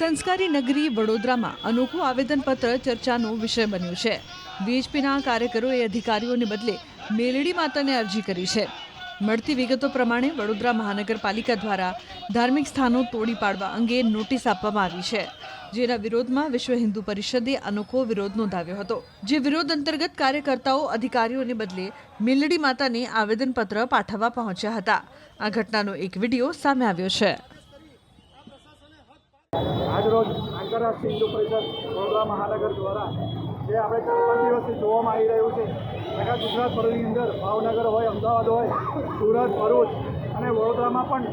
સંસ્કારી નગરી વડોદરામાં અનોખું આવેદનપત્ર ચર્ચાનો વિષય બન્યું છે. વીએચપીના કાર્યકરોએ અધિકારીઓને બદલે મેલડી માતાને અરજી કરી છે. મળતી વિગતો પ્રમાણે વડોદરા મહાનગરપાલિકા દ્વારા ધાર્મિક સ્થાનો તોડી પાડવા અંગે નોટિસ આપવામાં આવી છે. જેના વિરોધમાં વિશ્વ હિન્દુ પરિષદે અનોખો વિરોધ નોંધાવ્યો હતો. જે વિરોધ અંતર્ગત કાર્યકર્તાઓ, અધિકારીઓને બદલે મેલડી માતાને આવેદનપત્ર પાઠવવા પહોંચ્યા હતા. આ ઘટનાનો એક વીડિયો સામે આવ્યો છે. આજરોજ આંતરરાષ્ટ્રીય હિન્દુ પરિષદ વડોદરા મહાનગર દ્વારા જે આપણે ચાર પાંચ દિવસથી જોવામાં આવી રહ્યું છે આખા ગુજરાત ભરની અંદર ભાવનગર હોય, અમદાવાદ હોય, સુરત, ભરૂચ અને વડોદરામાં પણ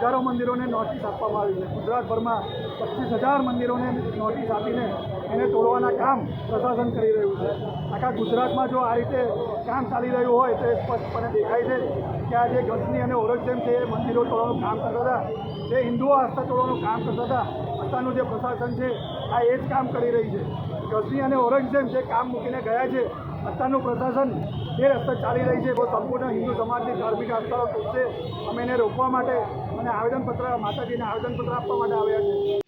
હજારો મંદિરોને નોટિસ આપવામાં આવી છે. ગુજરાતભરમાં પચીસ હજાર મંદિરોને નોટિસ આપીને એને તોડવાના કામ પ્રશાસન કરી રહ્યું છે. આખા ગુજરાતમાં જો આ રીતે કામ ચાલી રહ્યું હોય તો સ્પષ્ટપણે દેખાય છે કે આ જે ગજની અને ઔરંગઝેબ છે, એ મંદિરો તોડવાનું કામ કરતા હતા. જે હિન્દુઓ આસ્થા તોડવાનું કામ કરતા હતા અત્યારનું જે પ્રશાસન છે, આ એ જ કામ કરી રહી છે. ગઝની અને ઔરંગઝેબ જે કામ મૂકીને ગયા છે અત્યારનું પ્રશાસન એ રસ્તે ચાલી રહી છે. તો સંપૂર્ણ હિન્દુ સમાજની ધાર્મિક આસ્થાઓ તૂટશે અમે એને રોકવા માટે અને આવેદનપત્ર, માતાજીને આવેદનપત્ર આપવા માટે આવ્યા છે.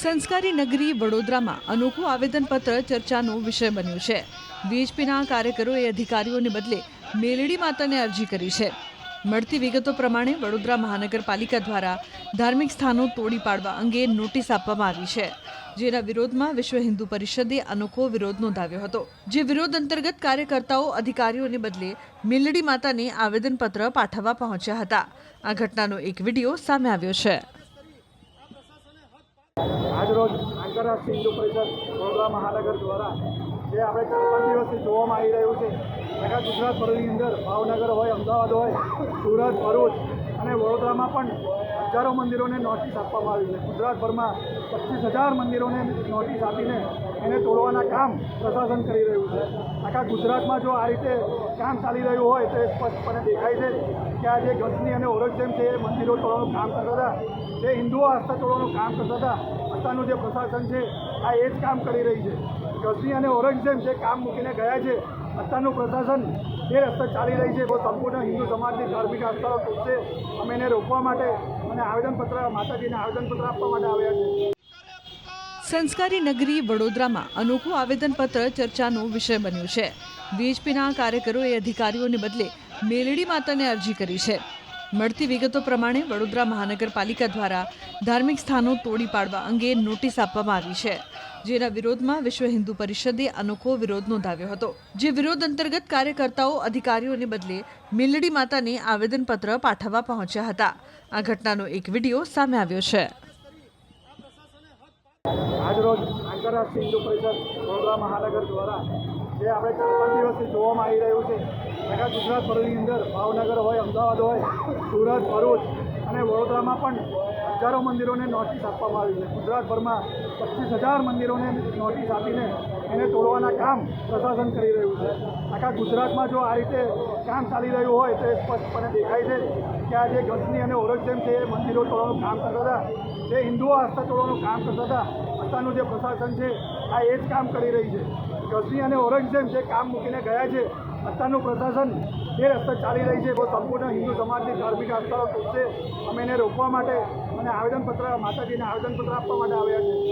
સંસ્કારી નગરી વડોદરામાં અનોખું આવેદનપત્ર ચર્ચાનો વિષય બન્યું છે. બીએચપીના કાર્યકરોએ અધિકારીઓને બદલે મેલડી માતાને અરજી કરી છે. મળતી વિગતો પ્રમાણે વડોદરા મહાનગરપાલિકા દ્વારા ધાર્મિક સ્થાનો તોડી પાડવા અંગે નોટિસ આપવામાં આવી છે, જેના વિરોધમાં વિશ્વ હિન્દુ પરિષદે અનોખો વિરોધ નોંધાવ્યો હતો, જે વિરોધ અંતર્ગત કાર્યકર્તાઓ, અધિકારીઓને બદલે મેલડી માતાને આવેદનપત્ર પાઠવવા પહોંચ્યા હતા. આ ઘટનાનો એક વીડિયો સામે આવ્યો છે. આંતરરાષ્ટ્રીય હિન્દુ પરિષદ વડોદરા મહાનગર દ્વારા જે આપણે પાંચ દિવસથી જોવામાં આવી રહ્યું છે આખા ગુજરાત ભરની અંદર ભાવનગર હોય, અમદાવાદ હોય, સુરત, ભરૂચ અને વડોદરામાં પણ હજારો મંદિરોને નોટિસ આપવામાં આવી છે. ગુજરાતભરમાં પચીસ હજાર મંદિરોને નોટિસ આપીને એને તોડવાના કામ પ્રશાસન કરી રહ્યું છે. આખા ગુજરાતમાં જો આ રીતે કામ ચાલી રહ્યું હોય તો એ સ્પષ્ટપણે દેખાય છે કે આ જે ગજની અને ઔરંગઝેબ છે, એ મંદિરો તોડવાનું કામ કરતા હતા, જે હિન્દુઓ આસ્થા તોડવાનું કામ કરતા હતા, અત્યારનું જે પ્રશાસન છે, આ એ જ કામ કરી રહી છે. ગઝની અને ઔરંગઝેબ જે કામ મૂકીને ગયા છે અત્યારનું પ્રશાસન એ રસ્તે ચાલી રહી છે. બહુ સંપૂર્ણ હિન્દુ સમાજની ધાર્મિક આસ્થાઓ તૂટશે. અમે એને રોકવા માટે અને આવેદનપત્ર, માતાજીને આવેદનપત્ર આપવા માટે આવ્યા છે સંસ્કારી નગરી વડોદરામાં અનોખું આવેદનપત્ર ચર્ચાનો વિષય બન્યું છે. બીએચપીના કાર્યકરોએ અધિકારીઓને બદલે મેલડી માતાને અરજી કરી છે. મળતી વિગતો પ્રમાણે વડોદરા મહાનગરપાલિકા દ્વારા ધાર્મિક સ્થાનો તોડી પાડવા અંગે નોટિસ આપવામાં આવી છે, જેના વિરોધમાં વિશ્વ હિન્દુ પરિષદે અનોખો વિરોધ નોંધાવ્યો હતો, જે વિરોધ અંતર્ગત કાર્યકર્તાઓ, અધિકારીઓને બદલે મેલડી માતાને આવેદનપત્ર પાઠવવા પહોંચ્યા હતા. આ ઘટનાનો એક વીડિયો સામે આવ્યો છે. આંતરરાષ્ટ્રીય હિન્દુ પરિષદ વડોદરા મહાનગર દ્વારા જે આપણે ચાર પાંચ દિવસથી જોવામાં આવી રહ્યું છે આખા ગુજરાત ભરની અંદર ભાવનગર હોય, અમદાવાદ હોય, સુરત, ભરૂચ અને વડોદરામાં પણ હજારો મંદિરોને નોટિસ આપવામાં આવી છે. ગુજરાતભરમાં પચીસ હજાર મંદિરોને નોટિસ આપીને એને તોડવાના કામ પ્રશાસન કરી રહ્યું છે. આખા ગુજરાતમાં જો આ રીતે કામ ચાલી રહ્યું હોય તો એ સ્પષ્ટપણે દેખાય છે કે આ જે ગજની અને ઓરંગઝેબ છે એ મંદિરો તોડવાનું કામ કરતા હતા, જે હિન્દુઓ આસ્થા તોડવાનું કામ કરતા હતા, અત્યારનું જે પ્રશાસન છે, આ એ જ કામ કરી રહી છે. ગઝની અને ઓરંગઝેબ જે કામ મૂકીને ગયા છે અત્યારનું પ્રશાસન એ રસ્તે ચાલી રહી છે. તો સંપૂર્ણ હિન્દુ સમાજની ધાર્મિક આસ્થાઓ તૂટશે. અમે એને રોકવા માટે અને આવેદનપત્ર, માતાજીને આવેદનપત્ર આપવા માટે આવ્યા છે